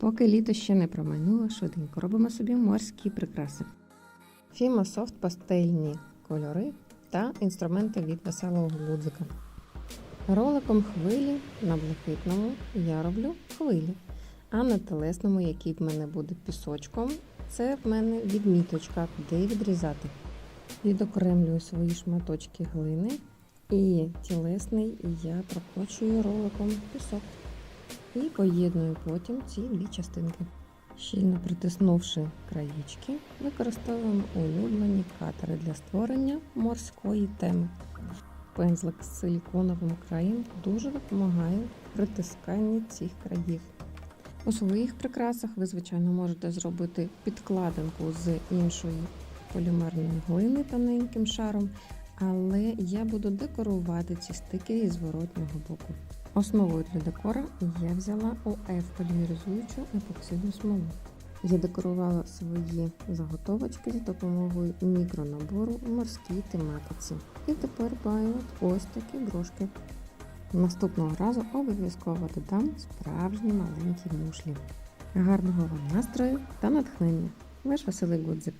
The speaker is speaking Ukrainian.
Поки літо ще не промайнуло, швиденько робимо собі морські прикраси. Фіма софт пастельні кольори та інструменти від веселого гудзика. Роликом хвилі на блакитному я роблю хвилі, а на телесному, який в мене буде пісочком, це в мене відміточка, де відрізати. Відокремлюю свої шматочки глини і тілесний я прокочую роликом пісок і поєдную потім ці дві частинки. Щільно притиснувши краєчки, використовуємо улюблені катери для створення морської теми. Пензлик з силіконовим краєм дуже допомагає в притисканні цих країв. У своїх прикрасах ви, звичайно, можете зробити підкладинку з іншої полімерної глини тоненьким шаром, але я буду декорувати ці стики із зворотнього боку. Основою для декора я взяла ОФ полімеризуючу епоксидну смолу. Я декорувала свої заготовочки за допомогою мікронабору в морській тематиці. І тепер маю ось такі брошки. Наступного разу обов'язково додам справжні маленькі мушлі. Гарного вам настрою та натхнення. Ваш Василий Гудзик.